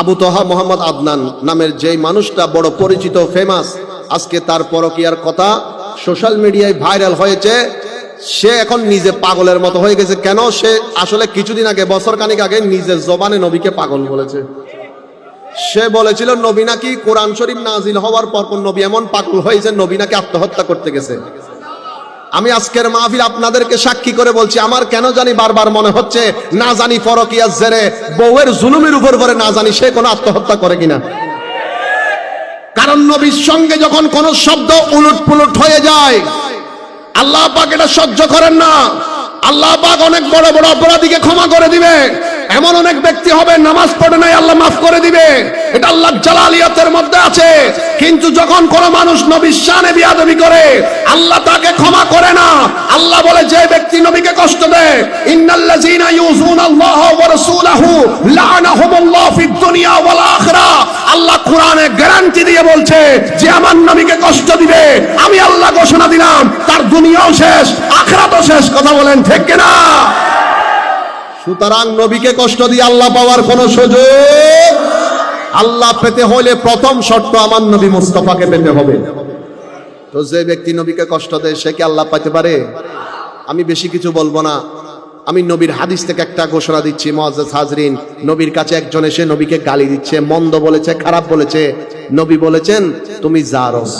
আবু তোহা মোহাম্মদ আদনান নামের যেই মানুষটা বড় পরিচিত ফেমাস আজকে তার পরকিয়ার কথা সোশ্যাল মিডিয়ায় ভাইরাল হয়েছে। সে এখন নিজে পাগলের মতো হয়ে গেছে। কেন? সে আসলে কিছুদিন আগে, বছর খানিক আগে নিজের জবানে নবীকে পাগল বলেছে। সে বলেছিল, নবী নাকি কোরআন শরীফ নাজিল হওয়ার পর নবী এমন পাগল হয়েছে, নবী নাকি আত্মহত্যা করতে গেছে? আমি আজকের মাহফিল আপনাদেরকে সাক্ষী করে বলছি, আমার কেন জানি বারবার মনে হচ্ছে, না জানি ফরকিয়া জেরে বউয়ের জুলুমের উপর করে না জানি সে কোনো আত্মহত্যা করে কিনা। কারণ নবীর সঙ্গে যখন কোন শব্দ উলুট পুলুট হয়ে যায়, আল্লাহ পাক এটা সহ্য করেন না। আল্লাহ পাক অনেক বড় বড় অপরাধীকে ক্ষমা করে দিবে। এমন অনেক ব্যক্তি হবে, নামাজ পড়ে নাই আল্লাহ মাফ করে দিবে। এটা আল্লাহ জালালিয়াতের মধ্যে আছে। কিন্তু যখন কোন মানুষ নবীর শানে বিয়াদবি করে, আল্লাহ তাকে ক্ষমা করে না। আল্লাহ বলে, যে ব্যক্তি নবীকে কষ্ট দেয়, ইন্নাল্লাযীনা ইউযুনাল্লাহ ওয়া রাসূলাহু লা'নাহুমুল্লাহ ফিদ দুনিয়া ওয়াল আখিরা আল্লাহ কোরআনে গ্যারান্টি দিয়ে বলছে, যে আমার নবীকে কষ্ট দিবে, আমি আল্লাহ ঘোষণা দিলাম দুনিয়াও শেষ, আখিরাতও শেষ, কথা বলেন ঠিক কিনা? সুতরাং নবীকে কষ্ট দিয়ে আল্লাহ পাওয়ার কোন সুযোগ? আল্লাহ পেতে হলে প্রথম শর্ত আমার নবী মুস্তফাকে পেতে হবে। তো যে ব্যক্তি নবীকে কষ্ট দেয়, সে কি আল্লাহ পাইতে পারে? আমি বেশি কিছু বলব না। আমি নবীর হাদিস থেকে একটা ঘোষণা দিচ্ছি মহাজাজ হাজরিন নবীর কাছে একজন এসে নবীকে গালি দিচ্ছে, মন্দ বলেছে, খারাপ বলেছে। নবী বলেছেন, তুমি জারস।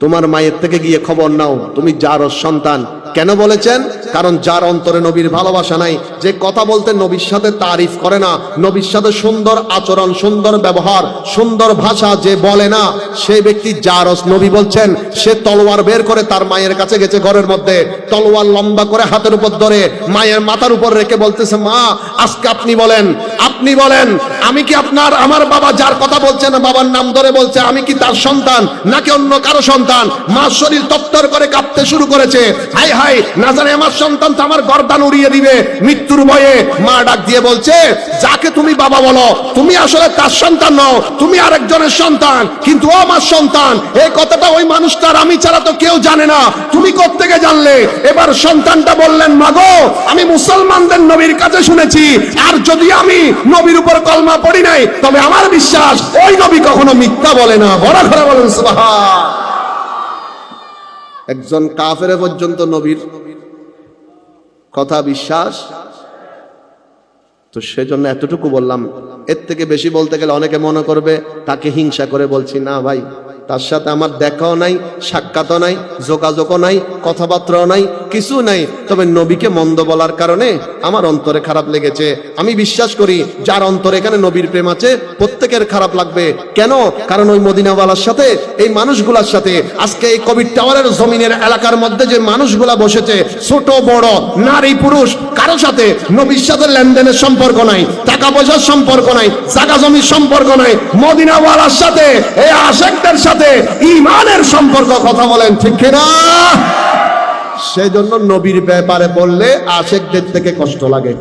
তোমার মায়ের থেকে গিয়ে খবর নাও তুমি যার সন্তান কেন বলেছেন? কারণ যার অন্তরে নবীর ভালোবাসা নাই, যে কথা বলতে নবীর সাথে তারিফ করে না, নবীর সাথে সুন্দর আচরণ, সুন্দর ব্যবহার, সুন্দর ভাষা যে বলে না সেই ব্যক্তি জারস নবী বলছেন, সে তলোয়ার বের করে তার মায়ের কাছে গেছে ঘরের মধ্যে, তলোয়ার লম্বা করে হাতের উপর ধরে মায়ের মাথার উপর রেখে বলতেছে, মা, আজকে আপনি বলেন আপনি বলেন, আমি কি আপনার, আমার বাবা যার কথা বলছেন বাবার নাম ধরে বলছে, আমি কি তার সন্তান, নাকি অন্য কারও সন্তান? মা শরীর তত্তর করে কাঁপতে শুরু করেছে। হাই হাই না জানে আমার সন্তান তো আমার গর্দান উড়িয়ে দিবে। মৃত্যুর ভয়ে মা ডাক দিয়ে বলছে, যাকে তুমি বাবা বলো, তুমি আসলে তার সন্তান নও, তুমি আরেকজনের সন্তান। কিন্তু আমার সন্তান এই কথাটা ওই মানুষটার আমি ছাড়া তো কেউ জানে না। তুমি জানলে? এবার সন্তানটা বললেন, মাগো, আমি মুসলমানদের নবীর কাছে শুনেছি। আর যদি আমি নবীর উপর কলমা পড়ি নাই, তবে আমার বিশ্বাস ওই নবী কখনো মিথ্যা বলে না। বড় বলেন একজন কাফের পর্যন্ত নবীর কথা বিশ্বাস। তো সেজন্য এতটুকু বললাম। এর থেকে বেশি বলতে গেলে অনেকে মনে করবে, তাকে হিংসা করে বলছি, না ভাই তার সাথে আমার দেখাও নাই, সাক্ষাৎও নাই, যোগাযোগও নাই, কথাবার্তাও নাই, কিছু নাই। তবে নবীকে মন্দ বলার কারণে আমার অন্তরে খারাপ লেগেছে। আমি বিশ্বাস করি, যার অন্তরে এখানে নবীর প্রেম আছে, প্রত্যেকের খারাপ লাগবে। কেন? কারণ ওই মদিনাওয়ালার সাথে, এই মানুষগুলার সাথে, আজকে এই কোভিড টাওয়ারের জমিনের এলাকার মধ্যে যে মানুষগুলা বসেছে, ছোট, বড়, নারী, পুরুষ কারও সাথে নবীর সাথে লেনদেনের সম্পর্ক নাই, টাকা পয়সার সম্পর্ক নাই জাগা জমির সম্পর্ক নাই, মদিনাওয়ালার সাথে, এই আশেকদের সাথে ইমানের সম্পর্ক কথা বলেন, ঠিক কিনা? সেই জন্য নবীর ব্যাপারে বললে আশেকদের থেকে কষ্ট লাগে।